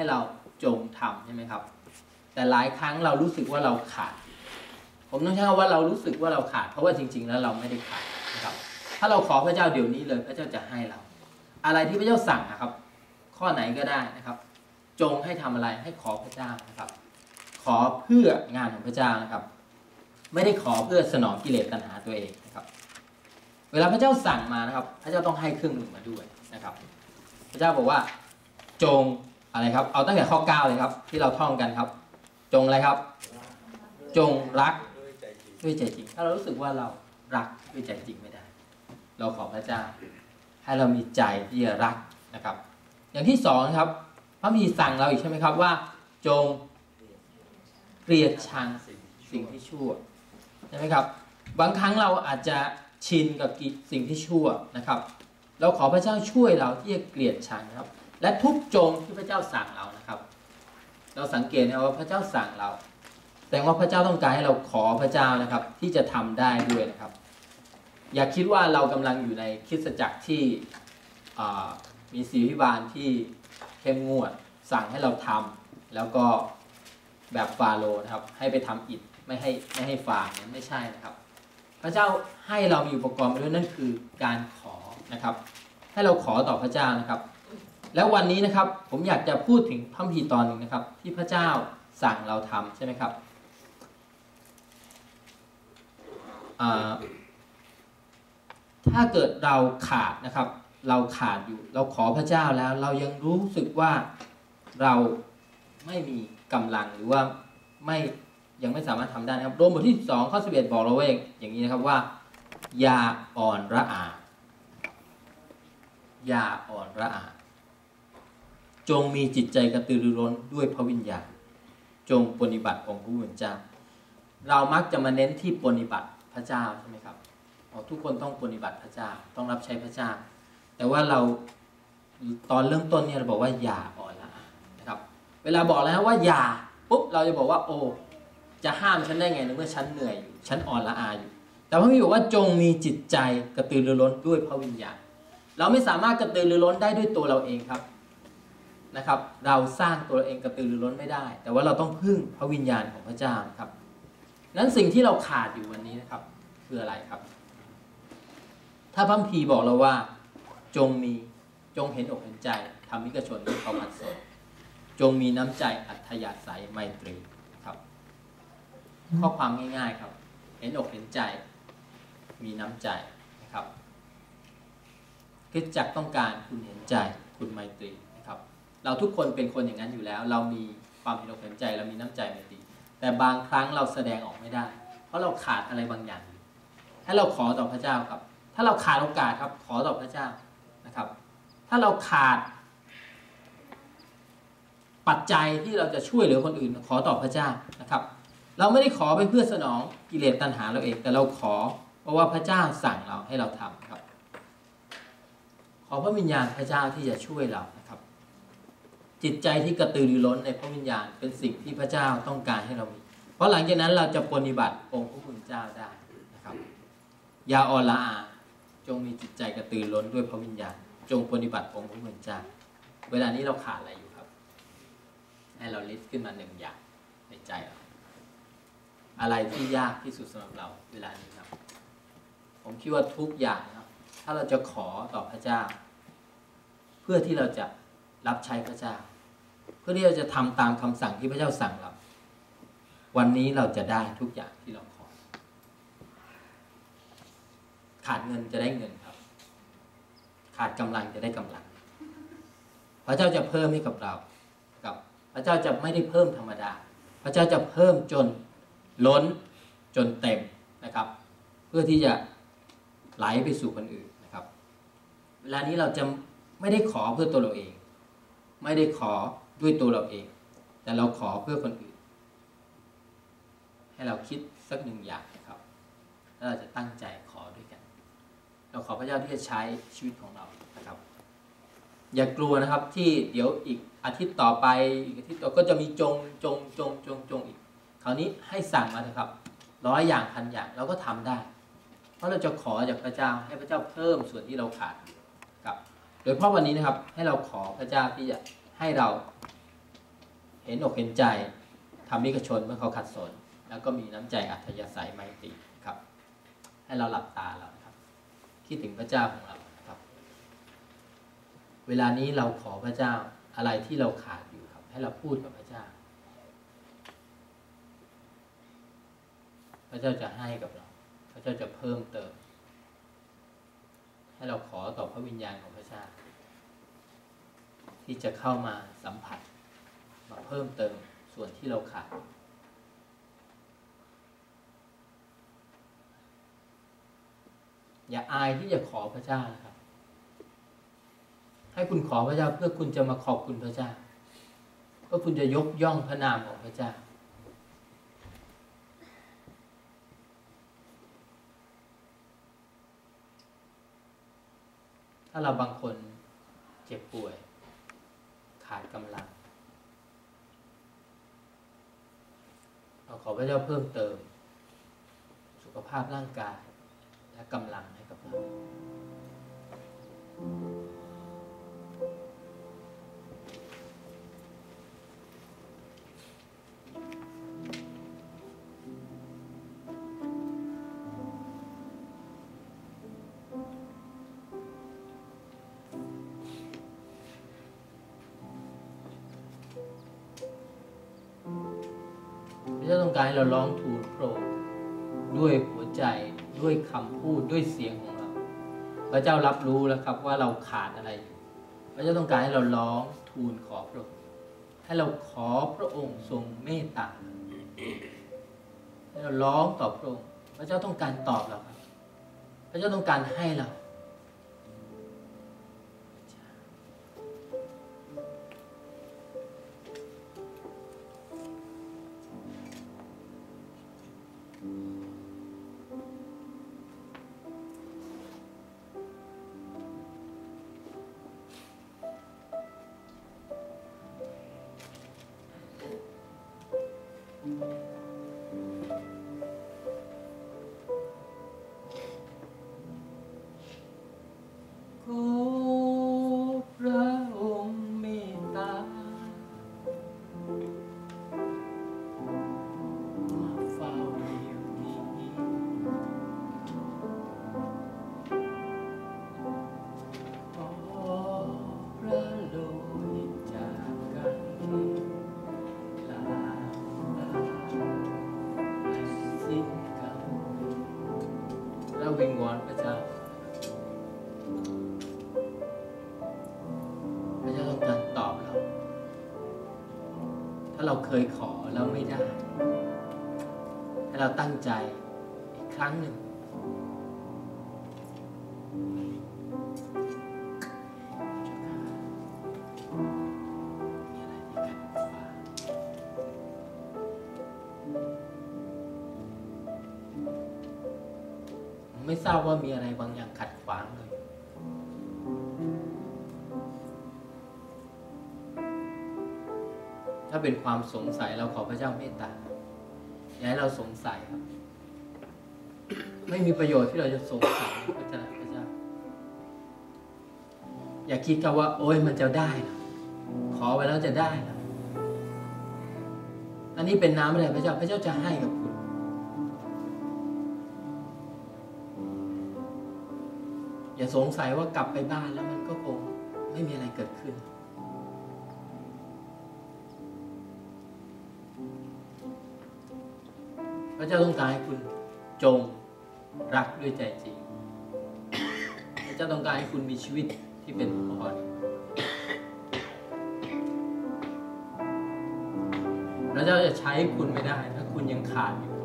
ให้เราจงทำใช่ไหมครับ แต่หลายครั้งเรารู้สึกว่าเราขาด ผมต้องใช้คำว่าเรารู้สึกว่าเราขาด เพราะว่าจริง ๆ แล้วเราไม่ได้ขาดนะครับ ถ้าเราขอพระเจ้าเดี๋ยวนี้เลย พระเจ้าจะให้เรา อะไรที่พระเจ้าสั่งนะครับ ข้อไหนก็ได้นะครับ จงให้ทำอะไรให้ขอพระเจ้านะครับ ขอเพื่องานของพระเจ้านะครับ ไม่ได้ขอเพื่อสนองกิเลสตัณหาตัวเองนะครับ เวลาพระเจ้าสั่งมานะครับ พระเจ้าต้องให้เครื่องมือมาด้วยนะครับ พระเจ้าบอกว่าจง อะไรครับ เอาตั้งแต่ข้อ 9 เลยครับ ที่เราท่องกันครับ จงอะไรครับ จงรักด้วยใจจริง ถ้าเรารู้สึกว่าเรารักด้วยใจจริงไม่ได้ เราขอพระเจ้า ให้เรามีใจที่จะรักนะครับ อย่างที่สองครับ พระมีสั่งเราอีกใช่ไหมครับว่า จงเกลียดชังสิ่งที่ชั่วใช่ไหมครับ บางครั้งเราอาจจะชินกับสิ่งที่ชั่วนะครับ เราขอพระเจ้าช่วยเราที่จะเกลียดชังครับ และทุกจงที่พระเจ้าสั่งเรานะครับ เราสังเกตนะว่าพระเจ้าสั่งเรา แต่ว่าพระเจ้าต้องการให้เราขอพระเจ้านะครับ ที่จะทำได้ด้วยนะครับ อย่าคิดว่าเรากำลังอยู่ในคริสตจักรที่มีสีพิบาลที่เข้มงวด สั่งให้เราทำแล้วก็แบบฟาโรนะครับ ให้ไปทำอิฐไม่ให้ไม่ให้ฟางนั้นไม่ใช่นะครับ พระเจ้าให้เรามีอุปกรณ์ด้วยนั่นคือการขอนะครับ ให้เราขอต่อพระเจ้านะครับ แล้ววันนี้นะครับผมอยากจะพูดถึงพระพีตอนหนึ่งนะครับ ที่พระเจ้าสั่งเราทำใช่ไหมครับถ้าเกิดเราขาดนะครับ เราขาดอยู่ เราขอพระเจ้าแล้ว เรายังรู้สึกว่าเราไม่มีกำลังหรือว่าไม่ยังไม่สามารถทำได้นะครับโรมบทที่สองข้อสิบเอ็ดบอกเราไว้อย่างนี้นะครับว่า อย่าอ่อนระอา อย่าอ่อนระอา จงมีจิตใจกระตือรือร้นด้วยพระวิญญาณ จงปฏิบัติองค์พระผู้เป็นเจ้า เรามักจะมาเน้นที่ปฏิบัติพระเจ้าใช่ไหมครับทุกคนต้องปฏิบัติพระเจ้าต้องรับใช้พระเจ้า แต่ว่าเราตอนเริ่มต้นเนี่ยเราบอกว่าอย่าอ่อนละนะครับ เวลาบอกแล้วว่าอย่าปุ๊บเราจะบอกว่า โอ้จะห้ามฉันได้ไงในเมื่อฉันเหนื่อยอยู่ฉันอ่อนละอาอยู่ แต่พระมีบอกว่าจงมีจิตใจกระตือรือร้นด้วยพระวิญญาณ เราไม่สามารถกระตือรือร้นได้ด้วยตัวเราเองครับ นะครับ เราสร้างตัวเองกระตือรือร้นไม่ได้ แต่ว่าเราต้องพึ่งพระวิญญาณของพระเจ้าครับ นั้นสิ่งที่เราขาดอยู่วันนี้นะครับ คืออะไรครับ ถ้าพระพีบอกเราว่า จงมีจงเห็นอกเห็นใจทำมิกชนด้วยความอัศจงมีน้ำใจอัธยาศัยไมตรีครับ ข้อความง่ายๆครับ เห็นอกเห็นใจ มีน้ำใจนะครับคือจักต้องการคุณเห็นใจคุณไมตรี เราทุกคนเป็นคนอย่างนั้นอยู่แล้ว เรามีความเห็นอกเห็นใจ เรามีน้ำใจไมตรีแต่บางครั้งเราแสดงออกไม่ได้ เพราะเราขาดอะไรบางอย่างให้เราขอต่อพระเจ้าครับ ถ้าเราขาดโอกาสครับ ขอต่อพระเจ้านะครับ ถ้าเราขาด ปัจจัยที่เราจะช่วยเหลือคนอื่น ขอต่อพระเจ้านะครับ เราไม่ได้ขอไปเพื่อสนองกิเลสตัณหาเราเอง แต่เราขอ เพราะว่าพระเจ้าสั่งเราให้เราทำครับ ขอพระวิญญาณพระเจ้าที่จะช่วยเรา จิตใจที่กระตือรือร้นในพระวิญญาณเป็นสิ่งที่พระเจ้าต้องการให้เรามี เพราะหลังจากนั้นเราจะปฏิบัติองค์พระคุณเจ้าได้นะครับยาออลาอาจงมีจิตใจกระตือร้นด้วยพระวิญญาณ จงปฏิบัติองค์พระคุณเจ้า เวลานี้เราขาดอะไรอยู่ครับ ให้เราลิสต์ขึ้นมาหนึ่งอย่างในใจเราอะไรที่ยากที่สุดสำหรับเราเวลานี้ครับ ผมคิดว่าทุกอย่างครับถ้าเราจะขอต่อพระเจ้า เพื่อที่เราจะรับใช้พระเจ้า พื่อที่เราจะทำตามคำสั่งที่พระเจ้าสั่งเรา วันนี้เราจะได้ทุกอย่างที่เราขอ ขาดเงินจะได้เงินครับ ขาดกำลังจะได้กำลัง พระเจ้าจะเพิ่มให้กับเรากับ พระเจ้าจะไม่ได้เพิ่มธรรมดา พระเจ้าจะเพิ่มจนล้นจนเต็มนะครับ เพื่อที่จะไหลไปสู่คนอื่นนะครับ เวลานี้เราจะไม่ได้ขอเพื่อตัวเราเอง ไม่ได้ขอ ด้วยตัวเราเอง แต่เราขอเพื่อคนอื่น ให้เราคิดสักหนึ่งอย่างนะครับแล้วเราจะตั้งใจขอด้วยกัน เราขอพระเจ้าที่จะใช้ชีวิตของเรานะครับ อย่ากลัวนะครับที่เดี๋ยวอีกอาทิตย์ต่อไปอีกอาทิตย์ต่อก็จะมีจงจงจงจงจงอีก คราวนี้ให้สั่งมาเถอะครับร้อยอย่างพันอย่างเราก็ทำได้ เพราะเราจะขอจากพระเจ้าให้พระเจ้าเพิ่มส่วนที่เราขาดครับ โดยเพราะวันนี้นะครับให้เราขอพระเจ้าที่จะให้เรา ห็นอกเห็นใจทำมิกชนเมื่อเขาขัดสน แล้วก็มีน้ำใจอัธยาศัยไมตรีครับ ให้เราหลับตาเราครับ คิดถึงพระเจ้าของเราครับ เวลานี้เราขอพระเจ้าอะไรที่เราขาดอยู่ครับ ให้เราพูดกับพระเจ้า พระเจ้าจะให้กับเรา พระเจ้าจะเพิ่มเติม ให้เราขอต่อพระวิญญาณของพระเจ้าที่จะเข้ามาสัมผัส มาเพิ่มเติมส่วนที่เราขาดอย่าอายที่จะขอพระเจ้านะครับ ให้คุณขอพระเจ้าเพื่อคุณจะมาขอบคุณพระเจ้าเพื่อคุณจะยกย่องพระนามของพระเจ้า ถ้าเราบางคนเจ็บป่วย ขาดกำลัง เรา ขอพระเจ้าเพิ่มเติม สุขภาพร่างกายและกำลังให้กับเรา พระเจ้าต้องการให้เราร้องทูลพระองค์ด้วยหัวใจด้วยคำพูดด้วยเสียงของเรา พระเจ้ารับรู้แล้วครับว่าเราขาดอะไรอยู่พระเจ้าต้องการให้เราร้องทูลขอพระองค์ให้เราขอพระองค์ทรงเมตตาให้เราร้องต่อพระองค์พระเจ้าต้องการตอบเราครับ พระเจ้าต้องการให้เรา เคยขอแล้วไม่ได้ ให้เราตั้งใจอีกครั้งหนึ่ง ไม่ทราบว่ามีอะไรบางอย่างขัดาเป็นความสงสัยเราขอพระเจ้าเมตตาอย่าให้เราสงสัยครับ ไม่มีประโยชน์ที่เราจะสงสัยพระเจ้าพระเจ้า อย่าคิดกันว่า โอ้ยมันจะได้นะขอไปแล้วจะได้นะอันนี้เป็นน้ำอะไรพระเจ้า พระเจ้าจะให้กับคุณอย่าสงสัยว่ากลับไปบ้านแล้วมันก็คงไม่มีอะไรเกิดขึ้น ระเจ้าต้องการให้คุณจงรักด้วยใจจริง พระเจ้าต้องการให้คุณมีชีวิตที่เป็นพรพระเจ้าจะใช้คุณไม่ได้ ถ้าคุณยังขาดอยู่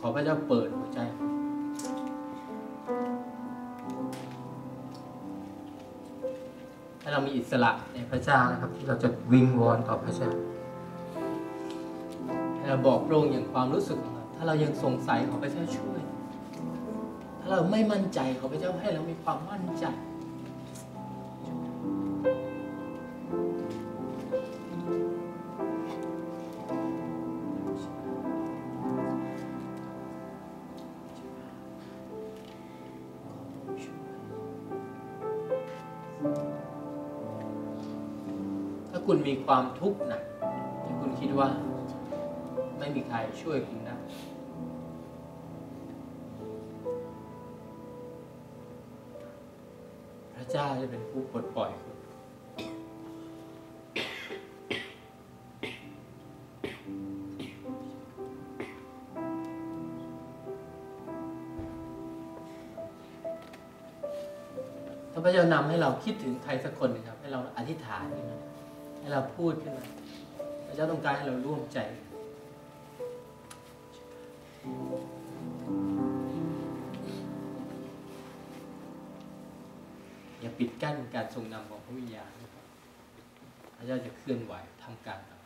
ขอพระเจ้าเปิด เรามีอิสระในพระเจ้านะครับ ที่เราจะวิงวอนต่อพระเจ้าเราบอกพระองค์อย่างความรู้สึกของเราถ้าเรายังสงสัยขอพระเจ้าช่วย ถ้าเราไม่มั่นใจขอพระเจ้าให้เรามีความมั่นใจ คุณมีความทุกข์หนักคุณคิดว่า ไม่มีใครช่วยคุณได้พระเจ้าจะเป็นผู้ปลดปล่อยคุณถ้าพระเจ้านำให้เราคิดถึงใครสักคนนึงครับ ให้เราอธิษฐานขึ้นมา ให้เราพูดขึ้นมาพระเจ้าต้องการให้เราร่วมใจ อย่าปิดกั้นการทรงนำของพระวิญญาณนะครับพระเจ้าจะเคลื่อนไหวทำการเรา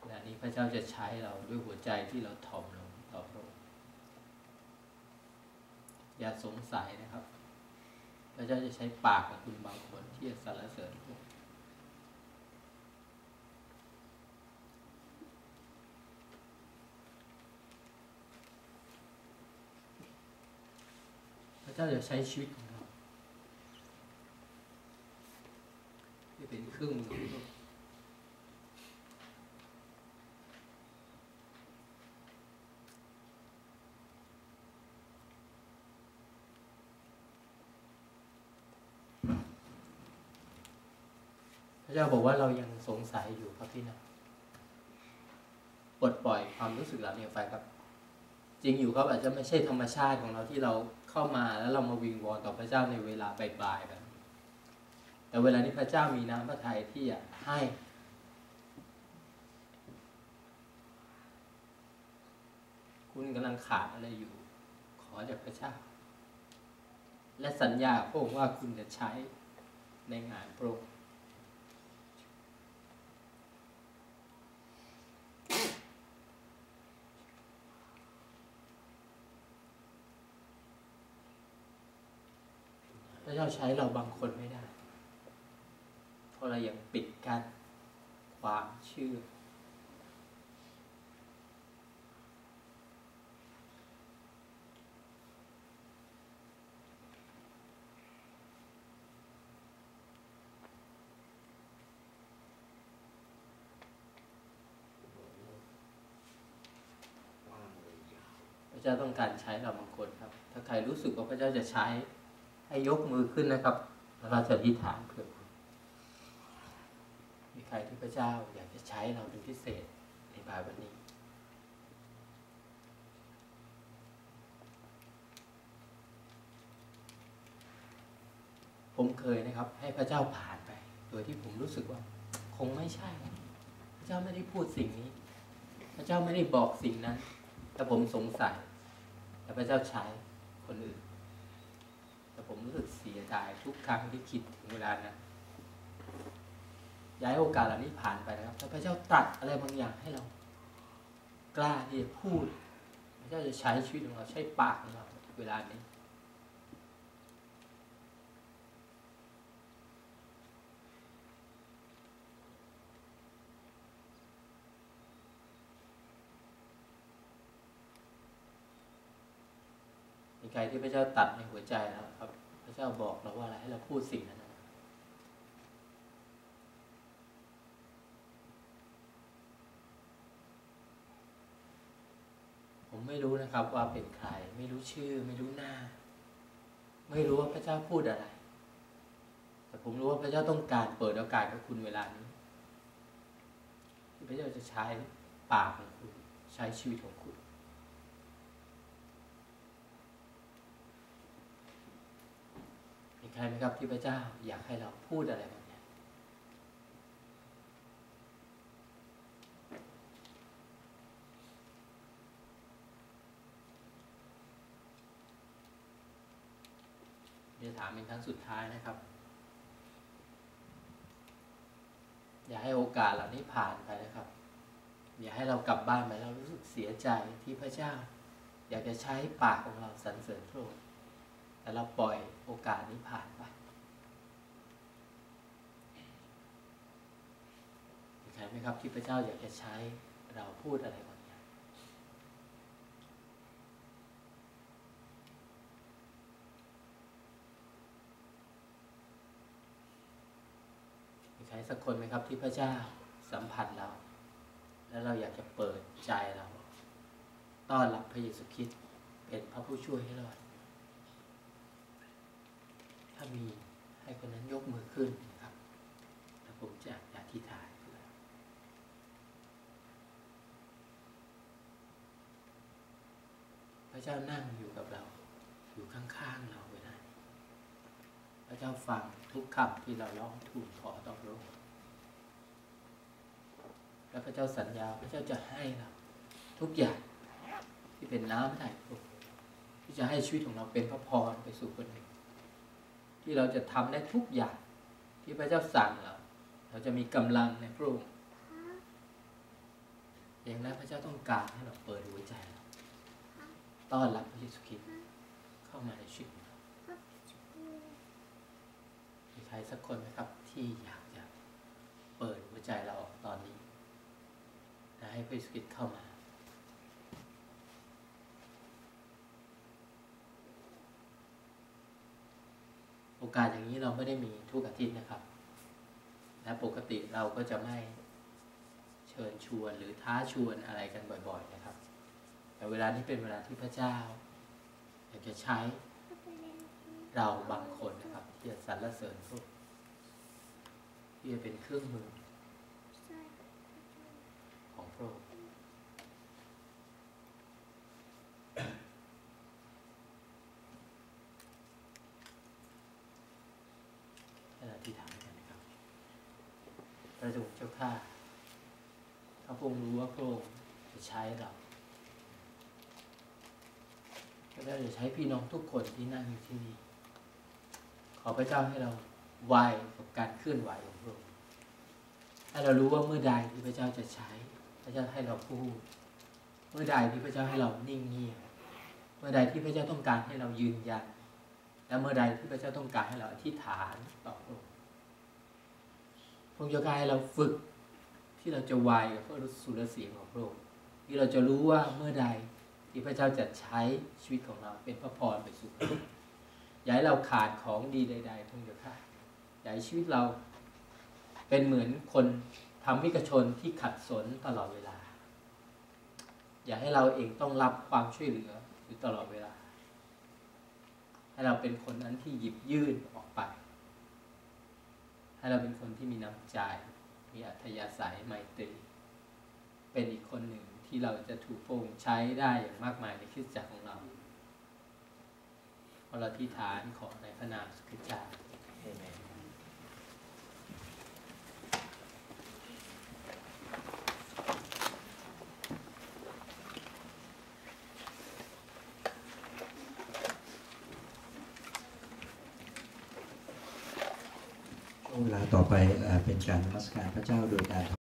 ขณะนี้พระเจ้าจะใช้เราด้วยหัวใจที่เราถ่อมลงต่อพระองค์อย่าสงสัยนะครับ พระเจ้าจะใช้ปากของคุณบางคนที่จะสรรเสริญพวกพระเจ้าจะใช้ชีวิตของเราที่เป็นเครื่องมือของ ระองค์พระเจ้าบอกว่าเรายังสงสัยอยู่ครับพี่น้องปลดปล่อยความรู้สึกเหล่านี้ไปครับ จริงอยู่ครับอาจจะไม่ใช่ธรรมชาติของเราที่เราเข้ามาแล้วเรามาวิงวอนต่อพระเจ้าในเวลาบ่ายๆแบบแต่เวลานี้พระเจ้ามีน้ำพระทัยที่จะให้คุณกำลังขาดอะไรอยู่ ขอจากพระเจ้า และสัญญาพระองค์ว่าคุณจะใช้ในงานพระองค์ เจ้าใช้เราบางคนไม่ได้ เพราะเรายังปิดกั้นความเชื่อ พระเจ้าต้องการใช้เราบางคนครับ ถ้าใครรู้สึกว่าพระเจ้าจะใช้ ให้ยกมือขึ้นนะครับ แล้วเราจะอธิษฐานเพื่อคุณมีใครที่พระเจ้าอยากจะใช้เราเป็นพิเศษในบ่ายวันนี้ผมเคยนะครับ ให้พระเจ้าผ่านไป โดยที่ผมรู้สึกว่า คงไม่ใช่ พระเจ้าไม่ได้พูดสิ่งนี้ พระเจ้าไม่ได้บอกสิ่งนั้น แต่ผมสงสัย แต่พระเจ้าใช้คนอื่น แต่ผมรู้สึกเสียดายทุกครั้งที่คิดถึงเวลานั้นย้ายโอกาสเหล่านี้ผ่านไปนะครับถ้าพระเจ้าตรัดอะไรบางอย่างให้เรา กล้าที่จะพูด พระเจ้าจะใช้ชีวิตของเราใช้ปากของเราเวลานี้ มีใครที่พระเจ้าตัดในหัวใจแล้วครับ เจ้าบอกเราว่าอะไรให้เราพูดสิ่งนั้นผมไม่รู้นะครับว่าเป็นใคร ไม่รู้ชื่อ ไม่รู้หน้า ไม่รู้ว่าพระเจ้าพูดอะไร แต่ผมรู้ว่าพระเจ้าต้องการเปิดโอกาสกับคุณเวลานี้ที่พระเจ้าจะใช้ปากของคุณ ใช้ชีวิตของคุณ ใครไหมครับที่พระเจ้าอยากให้เราพูดอะไรบางอย่างเดี๋ยวถามเป็นครั้งสุดท้ายนะครับ อย่าให้โอกาสเหล่านี้ผ่านไปนะครับ อย่าให้เรากลับบ้านไปแล้วรู้สึกเสียใจที่พระเจ้า อยากจะใช้ปากของเราสรรเสริญพระองค์ แต่เราปล่อยโอกาสนี้ผ่านไปมีใครไหมครับที่พระเจ้าอยากจะใช้เราพูดอะไรบางอย่างสักคนไหมครับที่พระเจ้าสัมผัสเรา แล้วเราอยากจะเปิดใจเรา ต้อนรับพระเยซูคริสต์เป็นพระผู้ช่วยให้รอด ถ้ามีให้คนนั้นยกมือขึ้นนะครับ แล้วผมจะอธิษฐานเพื่อพระเจ้านั่งอยู่กับเรา อยู่ข้างๆเราเวลานี้พระเจ้าฟังทุกคำที่เราร้องทูลขอต่อพระองค์และพระเจ้าสัญญาพระเจ้าจะให้เราทุกอย่างที่เป็นน้ำได้พระองค์ที่จะให้ชีวิตของเราเป็นพระพรไปสู่คนอื่น ที่เราจะทำได้ทุกอย่าง ที่พระเจ้าสั่งเรา เราจะมีกำลังในพระองค์อย่างนั้นพระเจ้าต้องการให้เราเปิดหัวใจเราต้อนรับพระเยซูคริสต์เข้ามาในชีวิตเรามีใครสักคนไหมครับที่อยากจะเปิดหัวใจเราออกตอนนี้และให้พระเยซูคริสต์เข้ามา โอกาสอย่างนี้ เราไม่ได้มีทุกอาทิตย์นะครับและปกติเราก็จะไม่เชิญชวนหรือท้าชวนอะไรกันบ่อย ๆ นะครับ แต่เวลานี้เป็นเวลาที่พระเจ้าอยากจะใช้เราบางคนนะครับที่จะสรรเสริญพวกที่จะเป็นเครื่องมือของพระองค์ให้เราที่ฐานกันนะครับพ ระเจ้าเจ้าข้าถ้าพระองค์รู้ว่าพระองค์จะใช้เราพระเจ้จะใช้พี่น้องทุกคนที่นั่งอยู่ที่นี่ ขอพระเจ้าให้เราไวกับการเคลื่อนไหวของพระองค์ให้เรารู้ว่าเมื่อใดที่พระเจ้าจะใช้ พระเจ้าให้เราพูด เมื่อใดที่พระเจ้าให้เรานิ่งเงียบ เมื่อใดที่พระเจ้าต้องการให้เรายืนยัน และเมื่อใดที่พระเจ้าต้องการให้เราอธิษฐานต่อพระองค์ พระองค์จะการให้เราฝึกที่เราจะไวกับพระสุรเสียงของพระองค์ที่เราจะรู้ว่าเมื่อใดที่พระเจ้าจะใช้ชีวิตของเราเป็นพระพรไปสู่คนอื่นอย่าให้เราขาดของดีใด ๆพระองค์จะค่ะอย่าให้ชีวิตเราเป็นเหมือนคนทำวิกชนที่ขัดสนตลอดเวลา อย่าให้เราเองต้องรับความช่วยเหลืออยู่ตลอดเวลา ให้เราเป็นคนนั้นที่หยิบยื่นออกไป เราเป็นคนที่มีน้ำใจ มีอัธยาศัยไมตรี เป็นอีกคนหนึ่งที่เราจะถูกพระองใช้ได้อย่างมากมายในคริสตจักรของเราพอเราที่ฐานขอในพระนามสุขเจ้าเอเมน ช่วงเวลา ต่อไปเป็นการนมัสการพระเจ้าโดยการ